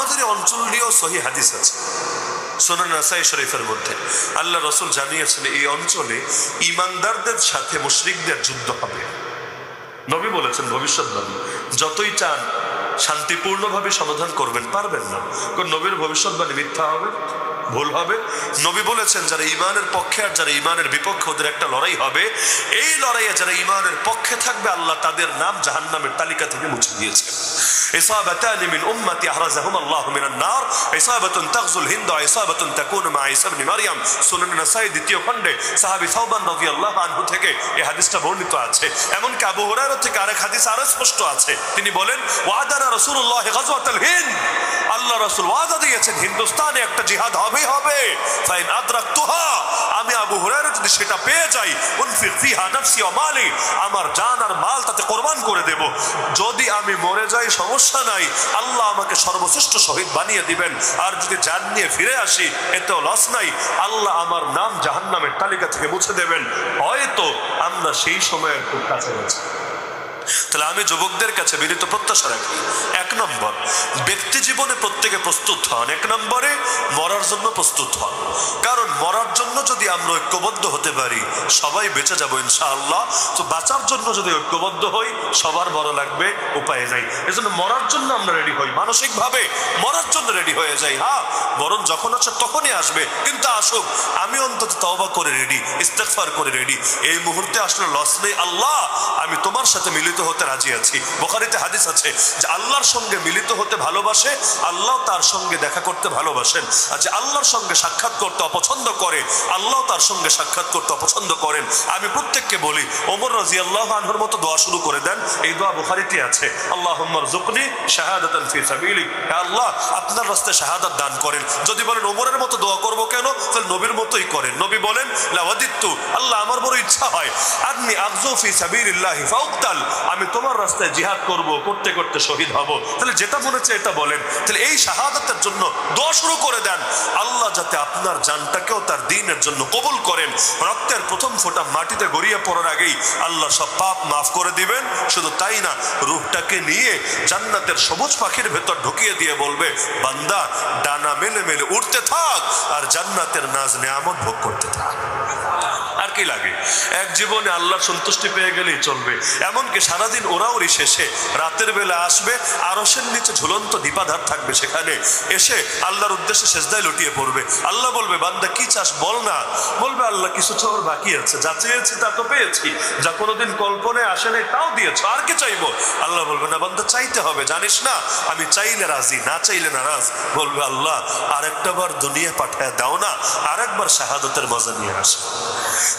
আমাদের অঞ্চল নিয়েও সহি হাদিস আছে। সোনান নাসাই শরীফের মধ্যে। আল্লাহ রসুল জানিয়েছেন, এই অঞ্চলে ইমানদারদের সাথে মুশরিকদের যুদ্ধ হবে। নবী বলেছেন ভবিষ্যৎবাণী যতই চান শান্তিপূর্ণভাবে সমাধান করবেন, পারবেন না। কারণ নবীর ভবিষ্যৎবাণী মিথ্যা হবে, ভুল হবে? নবী বলেছেন, যারা ইমানের পক্ষে আর যারা ইমানের বিপক্ষে ওদের একটা লড়াই হবে। এই লড়াইয়ে যারা ইমানের পক্ষে থাকবে, আল্লাহ তাদের নাম জাহান্নামের তালিকা থেকে মুছে দিয়েছেন। إصابتان من أمتي أحرزهما الله من النار إصابة تغزو الهند وإصابة تكون مع عيسى بن مريم সুনান নাসাই দ্বিতীয় খণ্ডে সাহাবী সাউবান রাদিয়াল্লাহু আনহু থেকে এই হাদিসটা বর্ণিত আছে এমনকি আবু হুরায়রা থেকে আরেক হাদিস আরো স্পষ্ট আছে তিনি বলেন ওয়াদানা রাসূলুল্লাহ গাজওয়াতুল হিন্দ আল্লাহ রাসূল ওয়াদা দিয়েছেন হিন্দুস্তানে একটা জিহাদ হবে হবে ফাইন আদরাকতুহা আমি আবু হুরায়রা যদি সেটা পেয়ে যাই উনফিক ফিহা নাফসি ওয়া মালি আমার জান আর মাল তাতে কোরবান করে দেব যদি আমি মরে যাই সমস্যা নাই, আল্লাহ আমাকে সর্বশ্রেষ্ঠ শহীদ বানিয়ে দিবেন। আর যদি জান নিয়ে ফিরে আসি, এতেও লস নাই। আল্লাহ আমার নাম জাহান্নামের তালিকা থেকে মুছে দেবেন। হয়তো আমরা সেই সময়ের খুব কাছাকাছি তাহলে আমি যুবকদের কাছে বিনীত প্রত্যাশা রাখি। এক নম্বর, ব্যক্তি জীবনে প্রত্যেকে প্রস্তুত হন। এক নম্বরে, মরার জন্য প্রস্তুত হন। কারণ মরার জন্য যদি আমরা ঐক্যবদ্ধ হতে পারি, সবাই বেঁচে যাব ইনশাআল্লাহ। তো বাঁচার জন্য যদি ঐক্যবদ্ধ হই, সবার বড় লাগবে, উপায় নাই। এজন্য মরার জন্য আমরা রেডি হই, মানসিকভাবে মরার জন্য রেডি হয়ে যাই। হ্যাঁ বরং যখন আছে তখনই আসবে, কিন্তু আসুক, আমি অন্তত তওবা করে রেডি, ইস্তেগফার করে রেডি। এই মুহূর্তে আসলে লস নেই আল্লাহ, আমি তোমার সাথে মিলিত হতে রাজি আছি। বোখারিতে হাদিস আছে যে আল্লাহর সঙ্গে মিলিত হতে ভালোবাসে, আল্লাহ তার সঙ্গে দেখা করতে ভালোবাসেন। আর যে আল্লাহর সঙ্গে সাক্ষাৎ করতে অপছন্দ করে, আল্লাহ তার সঙ্গে সাক্ষাৎ করতে অপছন্দ করেন। আমি প্রত্যেককে বলি, ওমর রাজি আল্লাহ আনহর মতো দোয়া শুরু করে দেন, এই দোয়া বুখারিতে আছে আল্লাহ জুকনি সাবিলিক। আল্লাহ, আপনার রাস্তায় শাহাদাত দান করেন। যদি বলেন, ওমরের মতো দোয়া করব কেন? তাহলে নবীর মতোই করেন। নবী বলেন, লাওয়াদিত্তু, আল্লাহ আমার বড় ইচ্ছা হয় আপনি আকজু ফি সাবিলিল্লাহি ফাউকতাল। আমি তোমার রাস্তায় জিহাদ করব, করতে করতে শহীদ হব। তাহলে যেটা মনেছে এটা বলেন। তাহলে এই শাহাদাতের জন্য দোয়া শুরু করে দেন। আল্লাহ যাতে আপনার জানটাকেও তার দিনের জন্য কবুল করেন। রক্তের প্রথম ফোঁটা মাটিতে গড়িয়ে পড়ার আগেই আল্লাহ সব পাপ মাফ করে দিবেন। শুধু তাই না, রূপটাকে নিয়ে জান্নাতের সবুজ পাখির ভেতর ঢুকিয়ে দিয়ে বলবে, বান্দা, ডানা মেলে মেলে উঠতে থাক আর জান্নাতের নাজ নেয়ামত ভোগ করতে থাক। আর কি লাগে? এক জীবনে আল্লাহর সন্তুষ্টি পেয়ে গেলেই চলবে। এমনকি সারাদিন ওরাওরি শেষে রাতের বেলা আসবে আরসের নিচে ঝুলন্ত দীপাধার থাকবে সেখানে। এসে আল্লাহর উদ্দেশ্যে সেজদায় লুটিয়ে পড়বে। আল্লাহ বলবে, বান্দা, কি চাস বল না। বলবে, আল্লাহ, কিছু চাওয়ার বাকি আছে। যা চেয়েছি তা তো পেয়েছি। যা কোনোদিন কল্পনায় আসে নাই, তাও দিয়েছ। আর কি চাইব? আল্লাহ বলবে, না বান্দা, চাইতে হবে। জানিস না, আমি চাইলে রাজি, না চাইলে নারাজ। বলবে, আল্লাহ, আরেকটা বার দুনিয়া পাঠায় দাও না, আরেকবার শাহাদতের মজা নিয়ে আসে।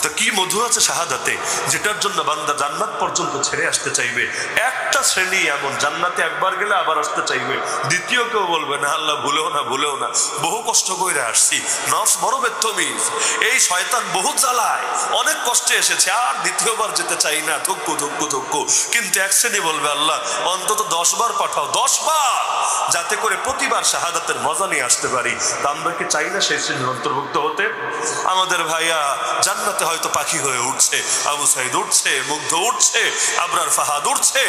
তো কি মধু আছে শাহাদাতে? যেটার জন্য বান্দা জান্নাত পর্যন্ত ছেড়ে আসতে চাইবে। একটা শ্রেণি এমন, জান্নাতে একবার গেলে আবার আসতে চাইবে। দ্বিতীয় কেউ বলবে, না আল্লাহ, ভুলেও না ভুলেও না। বহু কষ্ট করে আসছি। নফস বড় বেত্তমিজ এই শয়তান বহু জ্বালায়। অনেক কষ্টে এসেছে। আর দ্বিতীয়বার যেতে চাই না। থুক্কু থুক্কু থুক্কু কিন্তু এক শ্রেণি বলবে, আল্লাহ, অন্তত দশ বার পাঠাও। দশ বার! যাতে করে প্রতিবার শাহাদাতের মজা নিয়ে আসতে পারি। তা আমরা কি চাই না সেই শ্রেণির অন্তর্ভুক্ত হতে। আমাদের ভাইয়া জান্নাতে হয়তো পাখি হয়ে উঠছে, আবু সাইদ উঠছে, মুগ্ধ উঠছে, আবরার ফাহাদ উঠছে।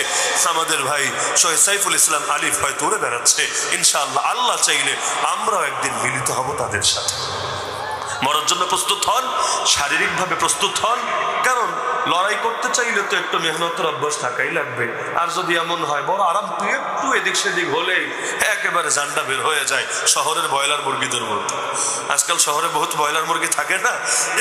আমাদের ভাই শহীদ সাইফুল ইসলাম আলিফ হয়তো উড়ে বেড়াচ্ছে। ইনশাআল্লাহ আল্লাহ চাইলে আমরাও একদিন মিলিত হব তাদের সাথে। মরার জন্য প্রস্তুত হন, শারীরিকভাবে প্রস্তুত হন, কারণ লড়াই করতে চাইলে তো একটু মেহনতের অভ্যাস থাকাই লাগবে। আর যদি এমন হয়, বড় আরাম, তুই একটু এদিক সেদিক হলেই একেবারে জান্ডা বের হয়ে যায় শহরের ব্রয়লার মুরগিদের মতো আজকাল শহরে বহুত ব্রয়লার মুরগি থাকে না,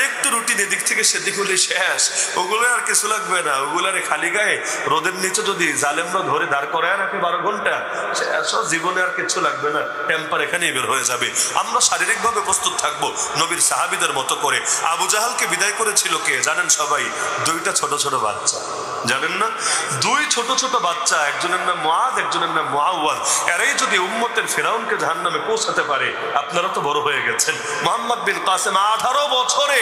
একটু রুটিন এদিক থেকে সেদিক হলে শেষ। ওগুলো আর কিছু লাগবে না ওগুলারে খালি গায়ে। রোদের নিচে যদি জালেমরা ধরে দাঁড় করায় রাখে বারো ঘণ্টা, শেষ জীবনে আর কিছু লাগবে না টেম্পার এখানেই বের হয়ে যাবে। আমরা শারীরিকভাবে প্রস্তুত থাকব নবীর সাহাবিদের মতো করে। আবু জাহালকে বিদায় করেছিল কে জানেন সবাই? দুইটা ছোট ছোট বাচ্চা। জানেন না? দুই ছোট ছোট বাচ্চা, একজনের নাম মুআদ একজনের নাম মুআওয়াজ এরাই যদি উম্মতের ফেরাউনকে জাহান্নামে পৌঁছাতে পারে, আপনারা তো বড় হয়ে গেছেন। মোহাম্মদ বিন কাসেম আঠারো বছরে,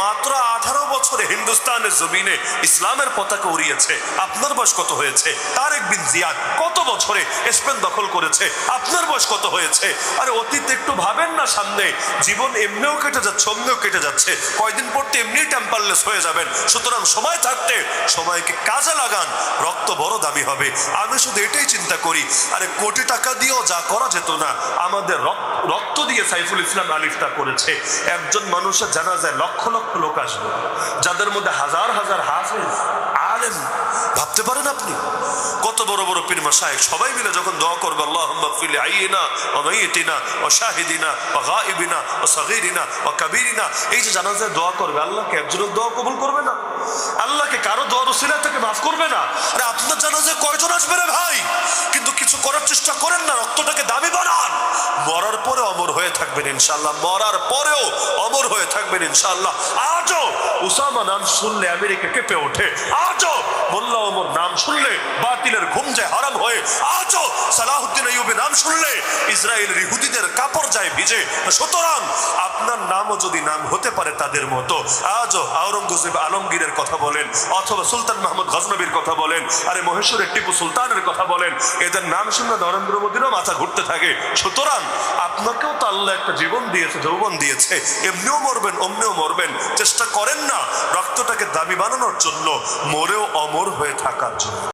মাত্র আঠারো বছরে হিন্দুস্তানের জমিনে ইসলামের পতাকা উড়িয়েছে। আপনার বয়স কত হয়েছে? তারেক বিন জিয়াদ কত বছরে স্পেন দখল করেছে? আপনার বয়স কত হয়েছে? আরে অতীত একটু ভাবেন না সামনে। জীবন এমনিও কেটে যাচ্ছে অমনিও কেটে যাচ্ছে। কয়দিন পর তো এমনি টেম্পারলেস হয়ে যাবেন। সুতরাং সময় থাকতে সময় সময়কে কাজে লাগান, রক্ত বড় দামি হবে। আমি শুধু এটাই চিন্তা করি, আরে কোটি টাকা দিয়েও যা করা যেত না, আমাদের রক- রক্ত দিয়ে সাইফুল ইসলাম আলিফটা করেছে। একজন মানুষের জানা যায় লক্ষ লক্ষ লোক আসবে, যাদের মধ্যে হাজার হাজার হাফেজ, আলেম। ভাবতে পারেন আপনি? কত বড় বড় পীর মাসায়েক সবাই মিলে যখন দোয়া করবে, আল্লাহুম্মা ফিল আইয়িনা ওয়া মাইয়িতিনা ওয়া শাহিদিনা ওয়া গায়িবিনা ওয়া সাগীরিনা ওয়া কাবীরিনা। এই যে জানাজায় দোয়া করবে, আল্লাহকে একজনের দোয়া কবুল করবে না? আল্লাহকে কারও দোয়ার উসিলা থেকে মাফ করবে না। আরে আপনার জানাজায় কয়জন আসবে রে ভাই? কিন্তু কিছু করার চেষ্টা করেন না, রক্তটাকে দামি বানান। মরার পরে অমর হয়ে থাকবেন ইনশাআল্লাহ। মরার পরেও অমর হয়ে থাকবেন ইনশাআল্লাহ। আজও উসামা নাম শুনলে আমেরিকা কেঁপে ওঠে। আজও মোল্লা ওমর নাম শুনলে বাতিলের ঘুম যায় হারাম হয়ে। আজও সালাহুদ্দিন আইয়ুবের নাম শুনলে ইসরায়েলের ইহুদিদের কাপড় যায় ভিজে। সুতরাং যদি নাম হতে পারে তাদের মতো, আজও আওরঙ্গজেব আলমগীরের কথা বলেন, অথবা সুলতান মাহমুদ গজনবীর কথা বলেন, আরে মহেশ্বরের টিপু সুলতানের কথা বলেন, এদের নাম শুনলে নরেন্দ্র মোদীরও মাথা ঘুরতে থাকে। সুতরাং আপনাকেও তো আল্লাহ একটা জীবন দিয়েছে, যৌবন দিয়েছে, এমনিও মরবেন, অমনিও মরবেন, চেষ্টা করেন না, রক্তটাকে দামি বানানোর জন্য মরেও অমর হয়ে থাকার জন্য।